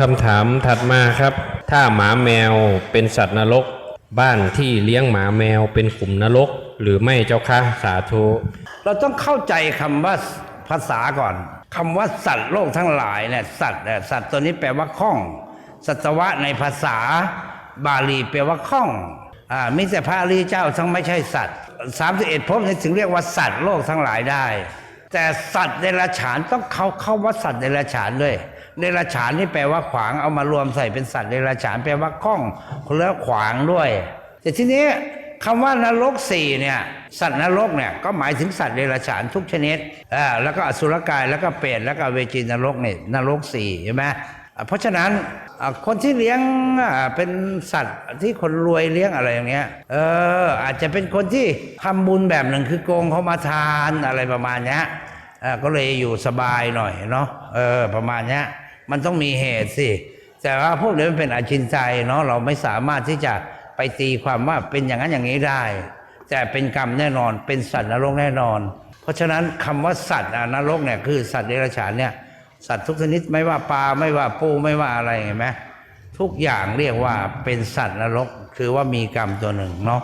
คำถามถัดมาครับ ถ้าหมาแมวเป็นสัตว์นรก บ้านที่เลี้ยงหมาแมวเป็นขุมนรก หรือไม่เจ้าคะสาธุ เราต้องเข้าใจคำว่าภาษาก่อนคำว่าสัตว์โลกทั้งหลายเนี่ยสัตว์เนี่ยสัตว์ตัวนี้แปลว่าข้อง สัตวะในภาษา บาลีแปลว่าข้องอ่ามิแต่พระริยเจ้าทั้งไม่ใช่สัตว์31ภพเนี่ยถึงเรียกว่าสัตว์โลกทั้งหลายได้ แต่สัตว์เดรัจฉานต้องเขาเข้าว่าสัตว์เดรัจฉานด้วยเดรัจฉานนี่แปลว่าขวางเอามารวมใส่เป็นสัตว์เดรัจฉานแปลว่าข้องแล้วขวางด้วย แต่ทีนี้คำว่านรกสี่เนี่ยสัตว์นรกเนี่ยก็หมายถึงสัตว์เดรัจฉานทุกชนิดอ่าแล้วก็อสุรกายแล้วก็เปรตแล้วก็เวจีนรกเนี่ยนรกสี่ใช่ไหม เพราะฉะนั้นคนที่เลี้ยงเป็นสัตว์ที่คนรวยเลี้ยงอะไรอย่างเงี้ย เออ อาจจะเป็นคนที่ทำบุญแบบหนึ่งคือโกงเขามาทานอะไรประมาณเนี้ยก็เลยอยู่สบายหน่อยเนาะ เออ ประมาณเนี้ย มันต้องมีเหตุสิ แต่ว่าพวกนี้มันเป็นอาชินใจเนาะ เราไม่สามารถที่จะไปตีความว่าเป็นอย่างนั้นอย่างนี้ได้ แต่เป็นกรรมแน่นอน เป็นสัตว์นรกแน่นอน เพราะฉะนั้นคำว่าสัตว์นรกเนี่ยคือสัตว์เดรัจฉานเนี่ย สัตว์ทุกชนิดไม่ว่าปลาไม่ว่าปูไม่ว่าอะไรเห็นไหมทุกอย่างเรียกว่าเป็นสัตว์นรก คือว่ามีกรรมตัวหนึ่งเนาะ